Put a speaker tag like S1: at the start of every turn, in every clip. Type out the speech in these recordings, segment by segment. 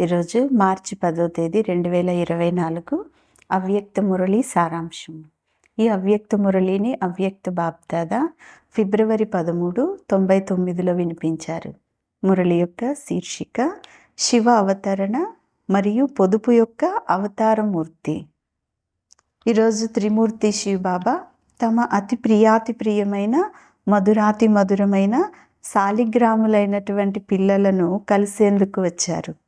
S1: ఈరోజు మార్చి పదో తేదీ రెండు వేల ఇరవై నాలుగు అవ్యక్త మురళి సారాంశం. ఈ అవ్యక్త మురళిని అవ్యక్త బాప్దాద ఫిబ్రవరి పదమూడు తొంభై తొమ్మిదిలో వినిపించారు. మురళి యొక్క శీర్షిక శివ అవతరణ మరియు పొదుపు యొక్క అవతారమూర్తి. ఈరోజు త్రిమూర్తి శివబాబా తమ అతి ప్రియాతి ప్రియమైన మధురాతి మధురమైన శాలిగ్రాములైనటువంటి పిల్లలను కలిసేందుకు వచ్చారు.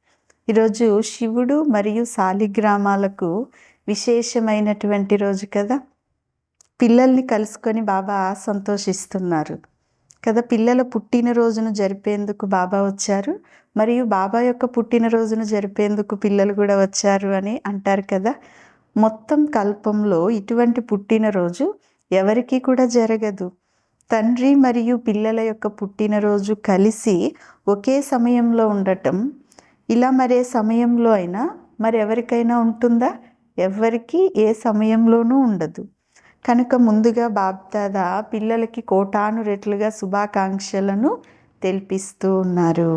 S1: ఈరోజు శివుడు మరియు శాలిగ్రామాలకు విశేషమైనటువంటి రోజు కదా. పిల్లల్ని కలుసుకొని బాబా సంతోషిస్తున్నారు కదా. పిల్లల పుట్టినరోజును జరిపేందుకు బాబా వచ్చారు. మరియు బాబా యొక్క పుట్టినరోజును జరిపేందుకు పిల్లలు కూడా వచ్చారు అని అంటారు కదా. మొత్తం కల్పంలో ఇటువంటి పుట్టినరోజు ఎవరికి కూడా జరగదు. తండ్రి మరియు పిల్లల యొక్క పుట్టినరోజు కలిసి ఒకే సమయంలో ఉండటం ఇలా మరే సమయంలో అయినా మరి ఎవరికైనా ఉంటుందా? ఎవరికి ఏ సమయంలోనూ ఉండదు. కనుక ముందుగా బాబ్దాదా పిల్లలకి కోటాను రెట్లుగా శుభాకాంక్షలను తెలిపిస్తూ ఉన్నారు.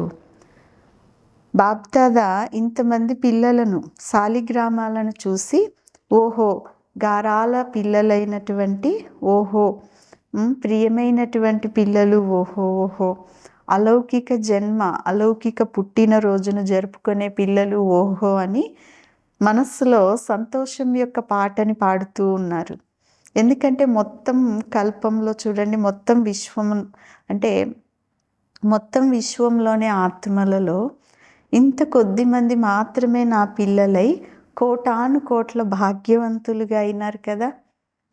S1: బాబ్దాదా ఇంతమంది పిల్లలను శాలిగ్రామాలను చూసి ఓహో గారాల పిల్లలైనటువంటి ఓహో ప్రియమైనటువంటి పిల్లలు ఓహో ఓహో అలౌకిక జన్మ అలౌకిక పుట్టిన రోజును జరుపుకునే పిల్లలు ఓహో అని మనస్సులో సంతోషం యొక్క పాటని పాడుతూ ఉన్నారు. ఎందుకంటే మొత్తం కల్పంలో చూడండి మొత్తం విశ్వం అంటే మొత్తం విశ్వంలోని ఆత్మలలో ఇంత కొద్ది మంది మాత్రమే నా పిల్లలై కోటాను కోట్ల భాగ్యవంతులుగా అయినారు కదా.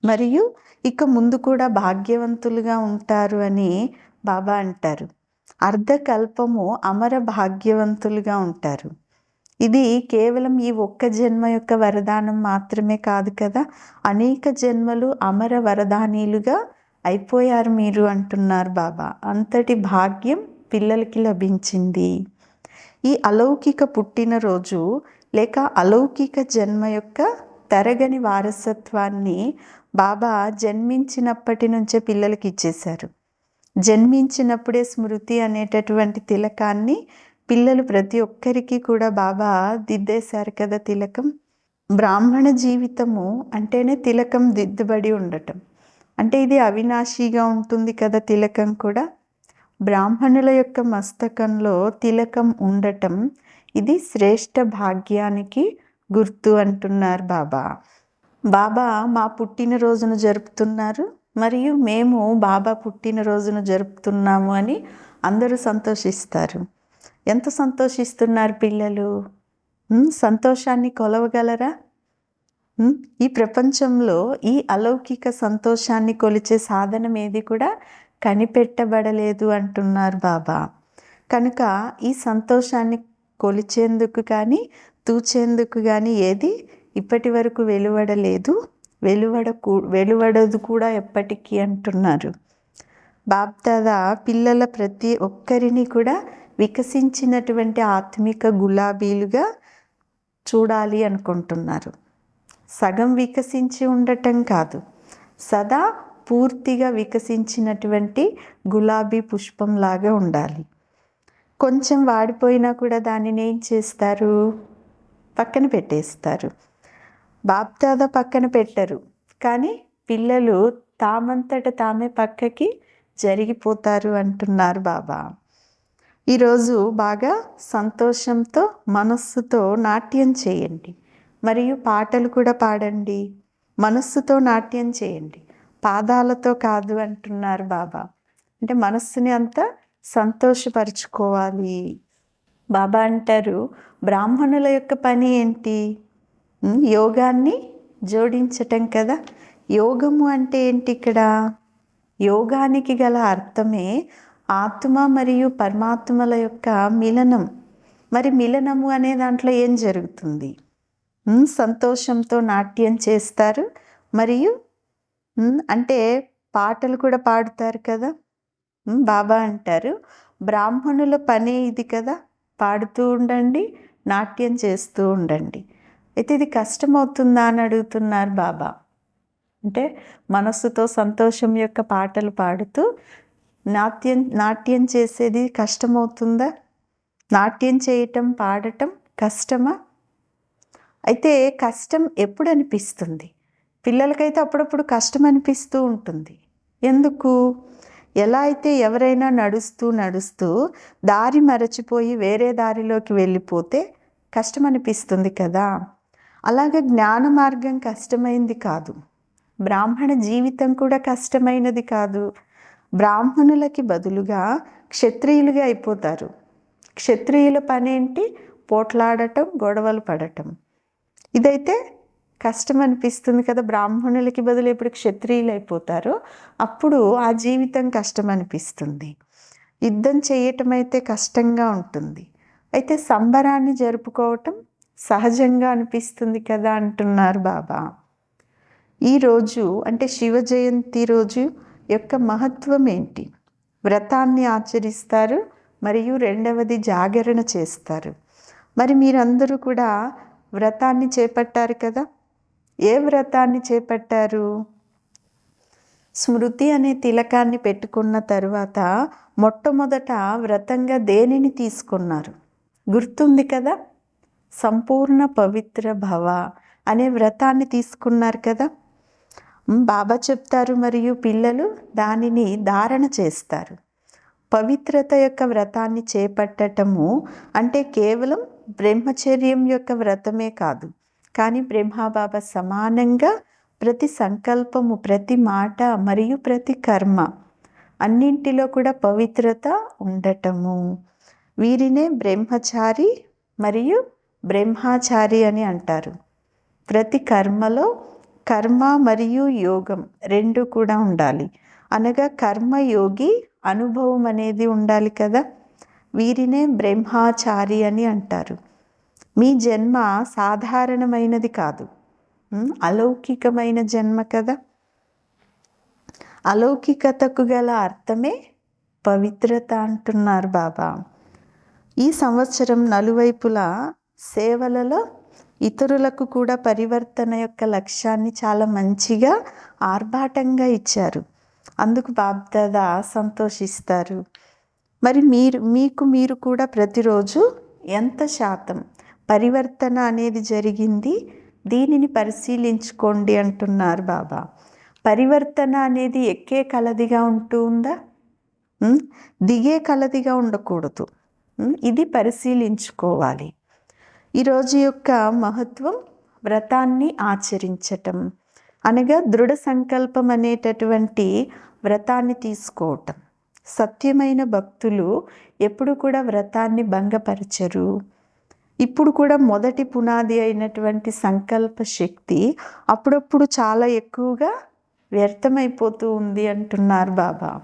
S1: మరియు ఇక ముందు కూడా భాగ్యవంతులుగా ఉంటారు అని బాబా అంటారు. అర్ధకల్పము అమర భాగ్యవంతులుగా ఉంటారు. ఇది కేవలం ఈ ఒక్క జన్మ యొక్క వరదానం మాత్రమే కాదు కదా అనేక జన్మలు అమర వరదానీలుగా అయిపోయారు మీరు అంటున్నారు బాబా. అంతటి భాగ్యం పిల్లలకి లభించింది. ఈ అలౌకిక పుట్టినరోజు లేక అలౌకిక జన్మ యొక్క తరగని వారసత్వాన్ని బాబా జన్మించినప్పటి నుంచే పిల్లలకి ఇచ్చేశారు. జన్మించినప్పుడే స్మృతి అనేటటువంటి తిలకాన్ని పిల్లలు ప్రతి ఒక్కరికి కూడా బాబా దిద్దేశారు కదా తిలకం. బ్రాహ్మణ జీవితము అంటేనే తిలకం దిద్దుబడి ఉండటం. అంటే ఇది అవినాశిగా ఉంటుంది కదా తిలకం కూడా. బ్రాహ్మణుల యొక్క మస్తకంలో తిలకం ఉండటం ఇది శ్రేష్ఠ భాగ్యానికి గుర్తు అంటున్నారు బాబా. బాబా మా పుట్టినరోజును జరుపుతున్నారు. మరియు మేము బాబా పుట్టినరోజును జరుపుతున్నాము అని అందరూ సంతోషిస్తారు. ఎంత సంతోషిస్తున్నారు పిల్లలు? సంతోషాన్ని కొలవగలరా? ఈ ప్రపంచంలో ఈ అలౌకిక సంతోషాన్ని కొలిచే సాధనం ఏది కూడా కనిపెట్టబడలేదు అంటున్నారు బాబా. కనుక ఈ సంతోషాన్ని కొలిచేందుకు కానీ తూచేందుకు కానీ ఏది ఇప్పటి వరకు వెలువడలేదు. వెలువడకూ వెలువడదు కూడా ఎప్పటికీ అంటున్నారు. బాప్దాదా పిల్లల ప్రతి ఒక్కరిని కూడా వికసించినటువంటి ఆత్మిక గులాబీలుగా చూడాలి అనుకుంటున్నారు. సగం వికసించి ఉండటం కాదు. సదా పూర్తిగా వికసించినటువంటి గులాబీ పుష్పంలాగా ఉండాలి. కొంచెం వాడిపోయినా కూడా దానిని ఏం చేస్తారు? పక్కన పెట్టేస్తారు. బాప్దాదా పక్కన పెట్టరు. కానీ పిల్లలు తామంతట తామే పక్కకి జరిగిపోతారు అంటున్నారు బాబా. ఈరోజు బాగా సంతోషంతో మనస్సుతో నాట్యం చేయండి. మరియు పాటలు కూడా పాడండి. మనస్సుతో నాట్యం చేయండి. పాదాలతో కాదు అంటున్నారు బాబా. అంటే మనస్సుని అంతా సంతోషపరుచుకోవాలి. బాబా అంటారు బ్రాహ్మణుల యొక్క పని ఏంటి? యోగాన్ని జోడించటం కదా. యోగము అంటే ఏంటి ఇక్కడ? యోగానికి గల అర్థమే ఆత్మ మరియు పరమాత్మల యొక్క మిలనం. మరి మిలనము అనే దాంట్లో ఏం జరుగుతుంది? సంతోషంతో నాట్యం చేస్తారు మరియు అంటే పాటలు కూడా పాడుతారు కదా. బాబా అంటారు బ్రాహ్మణుల పనే ఇది కదా. పాడుతూ ఉండండి నాట్యం చేస్తూ ఉండండి. అయితే ఇది కష్టమవుతుందా అని అడుగుతున్నారు బాబా. అంటే మనస్సుతో సంతోషం యొక్క పాటలు పాడుతూ నాట్యం నాట్యం చేసేది కష్టమవుతుందా? నాట్యం చేయటం పాడటం కష్టమా? అయితే కష్టం ఎప్పుడు అనిపిస్తుంది పిల్లలకైతే అప్పుడప్పుడు కష్టం అనిపిస్తూ ఉంటుంది. ఎందుకు? ఎలా అయితే ఎవరైనా నడుస్తూ నడుస్తూ దారి మరచిపోయి వేరే దారిలోకి వెళ్ళిపోతే కష్టం అనిపిస్తుంది కదా. అలాగే జ్ఞాన మార్గం కష్టమైంది కాదు. బ్రాహ్మణ జీవితం కూడా కష్టమైనది కాదు. బ్రాహ్మణులకి బదులుగా క్షత్రియులుగా అయిపోతారు. క్షత్రియుల పనేంటి? పోట్లాడటం గొడవలు పడటం. ఇదైతే కష్టం అనిపిస్తుంది కదా బ్రాహ్మణులకి బదులు ఎప్పుడు క్షత్రియులు అయిపోతారో అప్పుడు ఆ జీవితం కష్టం అనిపిస్తుంది. యుద్ధం చేయటం అయితే కష్టంగా ఉంటుంది. అయితే సంబరాన్ని జరుపుకోవటం సహజంగా అనిపిస్తుంది కదా అంటున్నారు బాబా. ఈరోజు అంటే శివ జయంతి రోజు యొక్క మహత్వం ఏంటి? వ్రతాన్ని ఆచరిస్తారు మరియు రెండవది జాగరణ చేస్తారు. మరి మీరందరూ కూడా వ్రతాన్ని చేపట్టారు కదా? ఏ వ్రతాన్ని చేపట్టారు? స్మృతి అనే తిలకాన్ని పెట్టుకున్న తరువాత మొట్టమొదట వ్రతంగా దేనిని తీసుకున్నారు? గుర్తుంది కదా? సంపూర్ణ పవిత్ర భవ అనే వ్రతాన్ని తీసుకున్నారు కదా. బాబా చెప్తారు మరియు పిల్లలు దానిని ధారణ చేస్తారు. పవిత్రత యొక్క వ్రతాన్ని చేపట్టటము అంటే కేవలం బ్రహ్మచర్యం యొక్క వ్రతమే కాదు. కానీ బ్రహ్మబాబా సమానంగా ప్రతి సంకల్పము ప్రతి మాట మరియు ప్రతి కర్మ అన్నింటిలో కూడా పవిత్రత ఉండటము. వీరినే బ్రహ్మచారి మరియు బ్రహ్మాచారి అని అంటారు. ప్రతి కర్మలో కర్మ మరియు యోగం రెండు కూడా ఉండాలి. అనగా కర్మయోగి అనుభవం అనేది ఉండాలి కదా? వీరినే బ్రహ్మాచారి అని అంటారు. మీ జన్మ సాధారణమైనది కాదు. అలౌకికమైన జన్మ కదా? అలౌకికతకు గల అర్థమే పవిత్రత అంటున్నారు బాబా. ఈ సంవత్సరం నలువైపులా సేవలలో ఇతరులకు కూడా పరివర్తన యొక్క లక్ష్యాన్ని చాలా మంచిగా ఆర్భాటంగా ఇచ్చారు. అందుకు బాబ్దాదా సంతోషిస్తారు. మరి మీరు మీకు మీరు కూడా ప్రతిరోజు ఎంత శాతం పరివర్తన అనేది జరిగింది? దీనిని పరిశీలించుకోండి అంటున్నారు బాబా. పరివర్తన అనేది ఎక్కే కలదిగా ఉంటుందా దిగే కలదిగా ఉండకూడదు. ఇది పరిశీలించుకోవాలి. ఈరోజు యొక్క మహత్వం వ్రతాన్ని ఆచరించటం. అనగా దృఢ సంకల్పం అనేటటువంటి వ్రతాన్ని తీసుకోవటం. సత్యమైన భక్తులు ఎప్పుడు కూడా వ్రతాన్ని భంగపరచరు. ఇప్పుడు కూడా మొదటి పునాది అయినటువంటి సంకల్ప శక్తి అప్పుడప్పుడు చాలా ఎక్కువగా వ్యర్థమైపోతూ ఉంది అంటున్నారు బాబా.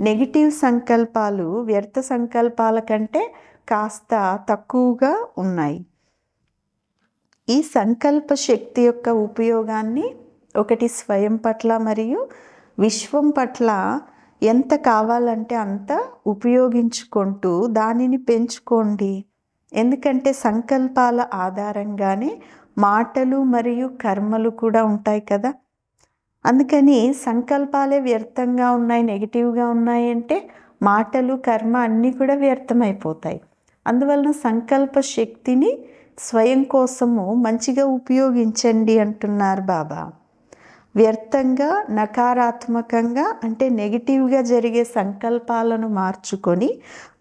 S1: నెగిటివ్ సంకల్పాలు వ్యర్థ సంకల్పాల కంటే కాస్త తక్కువగా ఉన్నాయి. ఈ సంకల్ప శక్తి యొక్క ఉపయోగాన్ని ఒకటి స్వయం పట్ల మరియు విశ్వం పట్ల ఎంత కావాలంటే అంత ఉపయోగించుకుంటూ దానిని పెంచుకోండి. ఎందుకంటే సంకల్పాల ఆధారంగానే మాటలు మరియు కర్మలు కూడా ఉంటాయి కదా. అందుకని సంకల్పాలే వ్యర్థంగా ఉన్నాయి నెగిటివ్గా ఉన్నాయి అంటే మాటలు కర్మ అన్నీ కూడా వ్యర్థమైపోతాయి. అందువలన సంకల్ప శక్తిని స్వయం కోసము మంచిగా ఉపయోగించండి అంటున్నారు బాబా. వ్యర్థంగా నకారాత్మకంగా అంటే నెగిటివ్గా జరిగే సంకల్పాలను మార్చుకొని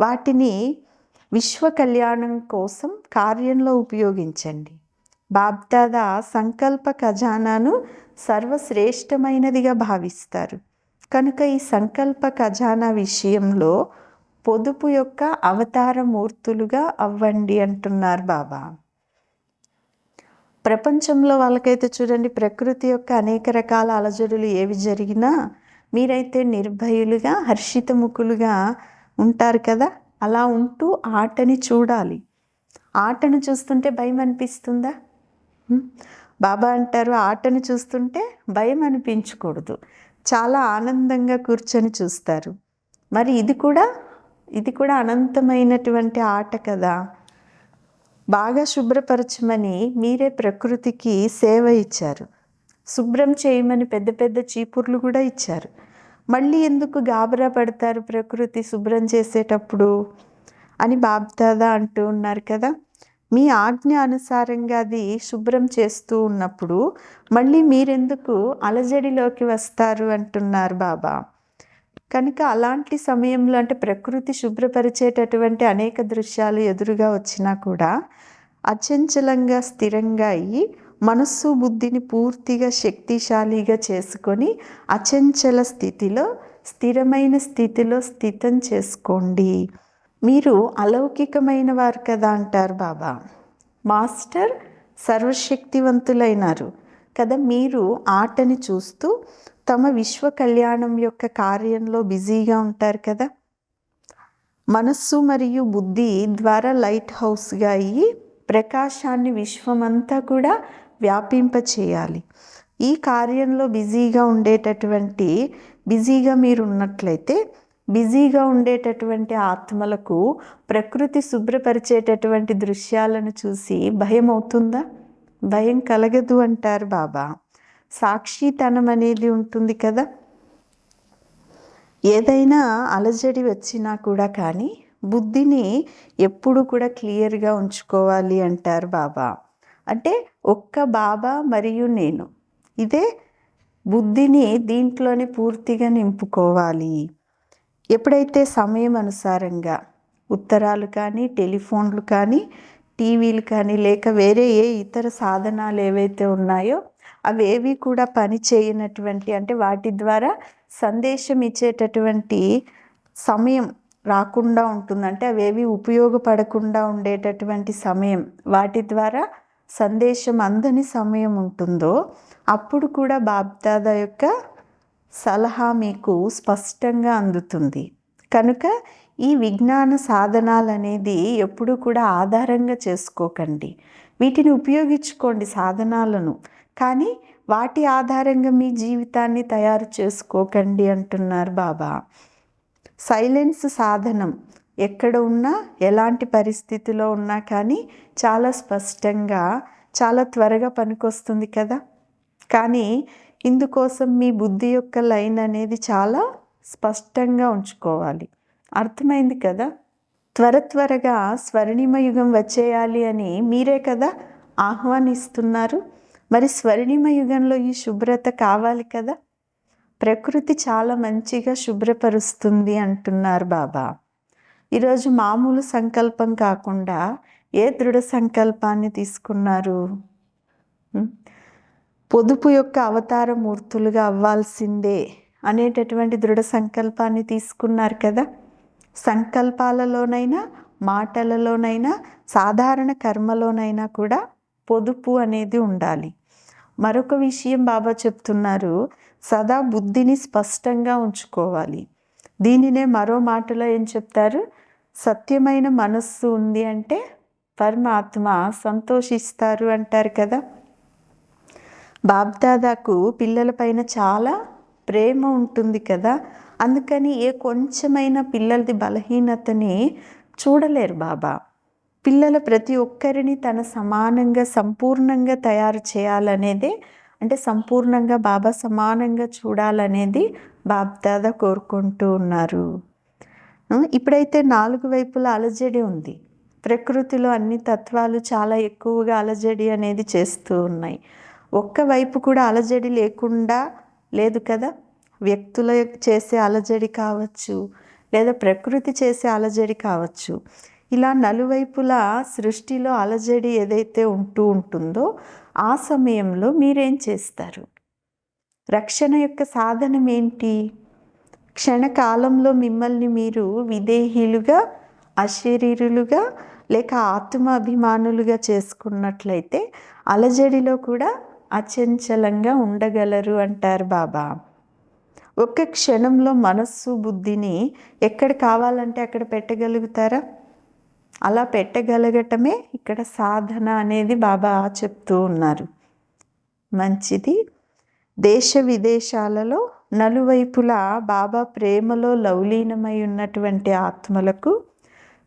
S1: వాటిని విశ్వ కళ్యాణం కోసం కార్యంలో ఉపయోగించండి. బాబ్దాదా సంకల్ప ఖజానాను సర్వశ్రేష్టమైనదిగా భావిస్తారు. కనుక ఈ సంకల్ప ఖజానా విషయంలో పొదుపు యొక్క అవతార మూర్తులుగా అవ్వండి అంటున్నారు బాబా. ప్రపంచంలో వాళ్ళకైతే చూడండి ప్రకృతి యొక్క అనేక రకాల అలజడులు ఏవి జరిగినా మీరైతే నిర్భయులుగా హర్షితముఖులుగా ఉంటారు కదా? అలా ఉంటూ ఆటని చూడాలి. ఆటను చూస్తుంటే భయం అనిపిస్తుందా? బాబా అంటారు ఆటను చూస్తుంటే భయం అనిపించకూడదు. చాలా ఆనందంగా కూర్చొని చూస్తారు. మరి ఇది కూడా ఇది కూడా అనంతమైనటువంటి ఆట కదా. బాగా శుభ్రపరచమని మీరే ప్రకృతికి సేవ ఇచ్చారు. శుభ్రం చేయమని పెద్ద పెద్ద చీపుర్లు కూడా ఇచ్చారు. మళ్ళీ ఎందుకు గాబరా పడతారు ప్రకృతి శుభ్రం చేసేటప్పుడు అని బాబ్దాదా అంటూ ఉన్నారు కదా. మీ ఆజ్ఞ అనుసారంగా అది శుభ్రం చేస్తూ ఉన్నప్పుడు మళ్ళీ మీరెందుకు అలజడిలోకి వస్తారు అంటున్నారు బాబా. కనుక అలాంటి సమయంలో అంటే ప్రకృతి శుభ్రపరిచేటటువంటి అనేక దృశ్యాలు ఎదురుగా వచ్చినా కూడా అచంచలంగా స్థిరంగా అయ్యి మనస్సు బుద్ధిని పూర్తిగా శక్తిశాలిగా చేసుకొని అచంచల స్థితిలో స్థిరమైన స్థితిలో స్థితం చేసుకోండి. మీరు అలౌకికమైన వారు కదా అంటారు బాబా. మాస్టర్ సర్వశక్తివంతులైనారు కదా. మీరు ఆటని చూస్తూ తమ విశ్వ కళ్యాణం యొక్క కార్యంలో బిజీగా ఉంటారు కదా. మనస్సు మరియు బుద్ధి ద్వారా లైట్ హౌస్గా అయ్యి ప్రకాశాన్ని విశ్వమంతా కూడా వ్యాపింపచేయాలి. ఈ కార్యంలో బిజీగా ఉండేటటువంటి బిజీగా మీరు ఉన్నట్లయితే బిజీగా ఉండేటటువంటి ఆత్మలకు ప్రకృతి శుభ్రపరిచేటటువంటి దృశ్యాలను చూసి భయం అవుతుందా భయం కలగదు అంటారు బాబా. సాక్షితనం అనేది ఉంటుంది కదా. ఏదైనా అలజడి వచ్చినా కూడా కానీ బుద్ధిని ఎప్పుడు కూడా క్లియర్గా ఉంచుకోవాలి అంటారు బాబా. అంటే ఒక్క బాబా మరియు నేను ఇదే బుద్ధిని దీంట్లోనే పూర్తిగా నింపుకోవాలి. ఎప్పుడైతే సమయం అనుసారంగా ఉత్తరాలు కానీ టెలిఫోన్లు కానీ టీవీలు కానీ లేక వేరే ఏ ఇతర సాధనాలు ఏవైతే ఉన్నాయో అవేవి కూడా పని చేయనటువంటి అంటే వాటి ద్వారా సందేశం ఇచ్చేటటువంటి సమయం రాకుండా ఉంటుంది. అంటే అవేవి ఉపయోగపడకుండా ఉండేటటువంటి సమయం వాటి ద్వారా సందేశం అందని సమయం ఉంటుందో అప్పుడు కూడా బాబ్దాదా యొక్క సలహా మీకు స్పష్టంగా అందుతుంది. కనుక ఈ విజ్ఞాన సాధనాలు అనేది ఎప్పుడూ కూడా ఆధారంగా చేసుకోకండి. వీటిని ఉపయోగించుకోండి సాధనాలను. కానీ వాటి ఆధారంగా మీ జీవితాన్ని తయారు చేసుకోకండి అంటున్నారు బాబా. సైలెన్స్ సాధనం. ఎక్కడ ఉన్నా ఎలాంటి పరిస్థితిలో ఉన్నా కానీ చాలా స్పష్టంగా చాలా త్వరగా పనికొస్తుంది కదా. కానీ ఇందుకోసం మీ బుద్ధి యొక్క లైన్ అనేది చాలా స్పష్టంగా ఉంచుకోవాలి. అర్థమైంది కదా? త్వర త్వరగా స్వర్ణిమ యుగం వచ్చేయాలి అని మీరే కదా ఆహ్వానిస్తున్నారు? మరి స్వర్ణిమ యుగంలో ఈ శుభ్రత కావాలి కదా? ప్రకృతి చాలా మంచిగా శుభ్రపరుస్తుంది అంటున్నారు బాబా. ఈరోజు మామూలు సంకల్పం కాకుండా ఏ దృఢ సంకల్పాన్ని తీసుకున్నారు? పొదుపు యొక్క అవతార మూర్తులుగా అవ్వాల్సిందే అనేటటువంటి దృఢ సంకల్పాన్ని తీసుకున్నారు కదా. సంకల్పాలలోనైనా మాటలలోనైనా సాధారణ కర్మలోనైనా కూడా పొదుపు అనేది ఉండాలి. మరొక విషయం బాబా చెప్తున్నారు. సదా బుద్ధిని స్పష్టంగా ఉంచుకోవాలి. దీనినే మరో మాటలో ఏం చెప్తారు? సత్యమైన మనస్సు ఉంది అంటే పరమాత్మ సంతోషిస్తారు అంటారు కదా. బాబ్దాదాకు పిల్లలపైన చాలా ప్రేమ ఉంటుంది కదా. అందుకని ఏ కొంచెమైన పిల్లలది బలహీనతని చూడలేరు బాబా. పిల్లల ప్రతి ఒక్కరిని తన సమానంగా సంపూర్ణంగా తయారు చేయాలనేదే అంటే సంపూర్ణంగా బాబా సమానంగా చూడాలనేది బాబ్దాదా కోరుకుంటూ ఉన్నారు. ఇప్పుడైతే నాలుగు వైపుల అలజడి ఉంది. ప్రకృతిలో అన్ని తత్వాలు చాలా ఎక్కువగా అలజడి అనేది చేస్తూ ఉన్నాయి. ఒక్క వైపు కూడా అలజడి లేకుండా లేదు కదా? వ్యక్తుల చేసే అలజడి కావచ్చు లేదా ప్రకృతి చేసే అలజడి కావచ్చు. ఇలా నలువైపులా సృష్టిలో అలజడి ఏదైతే ఉంటూ ఉంటుందో ఆ సమయంలో మీరేం చేస్తారు? రక్షణ యొక్క సాధనం ఏంటి? క్షణకాలంలో మిమ్మల్ని మీరు విదేహీలుగా అశరీరులుగా లేక ఆత్మ అభిమానులుగా చేసుకున్నట్లయితే అలజడిలో కూడా అచంచలంగా ఉండగలరు అంటారు బాబా. ఒక్క క్షణంలో మనస్సు బుద్ధిని ఎక్కడ కావాలంటే అక్కడ పెట్టగలుగుతారా? అలా పెట్టగలగటమే ఇక్కడ సాధన అనేది బాబా చెప్తూ ఉన్నారు. మంచిది. దేశ విదేశాలలో నలువైపులా బాబా ప్రేమలో లవలీనమై ఉన్నటువంటి ఆత్మలకు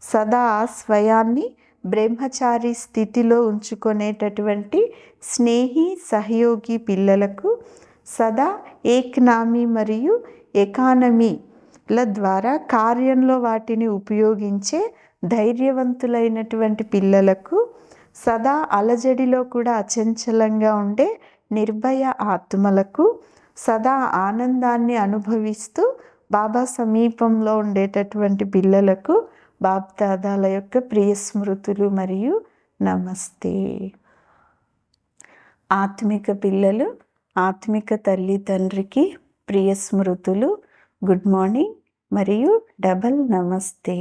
S1: సదా స్వయాన్ని బ్రహ్మచారి స్థితిలో ఉంచుకునేటటువంటి స్నేహి సహయోగి పిల్లలకు సదా ఏక్నామీ మరియు ఎకానమీల ద్వారా కార్యంలో వాటిని ఉపయోగించే ధైర్యవంతులైనటువంటి పిల్లలకు సదా అలజడిలో కూడా అచంచలంగా ఉండే నిర్భయ ఆత్మలకు సదా ఆనందాన్ని అనుభవిస్తూ బాబా సమీపంలో ఉండేటటువంటి పిల్లలకు బాబ్దాదాల యొక్క ప్రియ స్మృతులు మరియు నమస్తే. ఆత్మిక పిల్లలు ఆత్మిక తల్లి తండ్రికి ప్రియ స్మృతులు గుడ్ మార్నింగ్ మరియు డబల్ నమస్తే.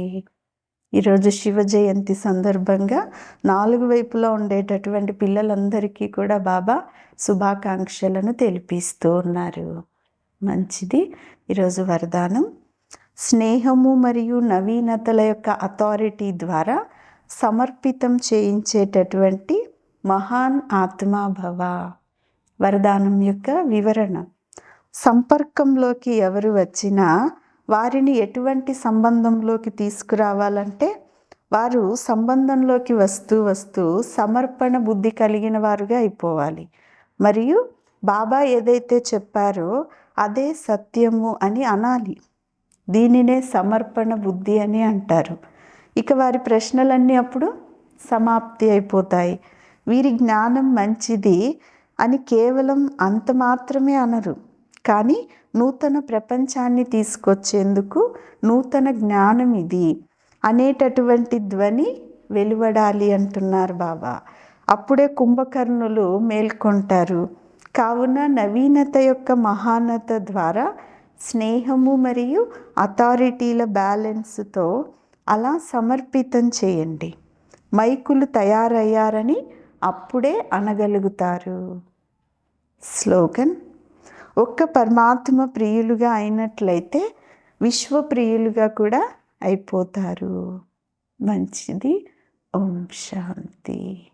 S1: ఈరోజు శివ జయంతి సందర్భంగా నాలుగు వైపులా ఉండేటటువంటి పిల్లలందరికీ కూడా బాబా శుభాకాంక్షలను తెలిపిస్తూ ఉన్నారు. మంచిది. ఈరోజు వరదానం. స్నేహము మరియు నవీనతల యొక్క అథారిటీ ద్వారా సమర్పితం చేయించేటటువంటి మహాన్ ఆత్మాభవ వరదానం యొక్క వివరణ. సంపర్కంలోకి ఎవరు వచ్చినా వారిని ఎటువంటి సంబంధంలోకి తీసుకురావాలంటే వారు సంబంధంలోకి వస్తూ వస్తూ సమర్పణ బుద్ధి కలిగిన వారుగా అయిపోవాలి. మరియు బాబా ఏదైతే చెప్పారో అదే సత్యము అని అనాలి. దీనినే సమర్పణ బుద్ధి అని అంటారు. ఇక వారి ప్రశ్నలన్నీ అప్పుడు సమాప్తి అయిపోతాయి. వీరి జ్ఞానం మంచిది అని కేవలం అంత మాత్రమే అనరు. కానీ నూతన ప్రపంచాన్ని తీసుకొచ్చేందుకు నూతన జ్ఞానం ఇది. అనేటటువంటి ధ్వని వెలువడాలి అంటున్నారు బాబా. అప్పుడే కుంభకర్ణులు మేల్కొంటారు. కావున నవీనత యొక్క మహానత ద్వారా స్నేహము మరియు అథారిటీల బ్యాలెన్స్తో అలా సమర్పితం చేయండి. మైకులు తయారయ్యారని అప్పుడే అనగలుగుతారు. స్లోగన్ ఒక్క పరమాత్మ ప్రియులుగా అయినట్లయితే విశ్వ ప్రియులుగా కూడా అయిపోతారు. మంచిది. ఓం శాంతి.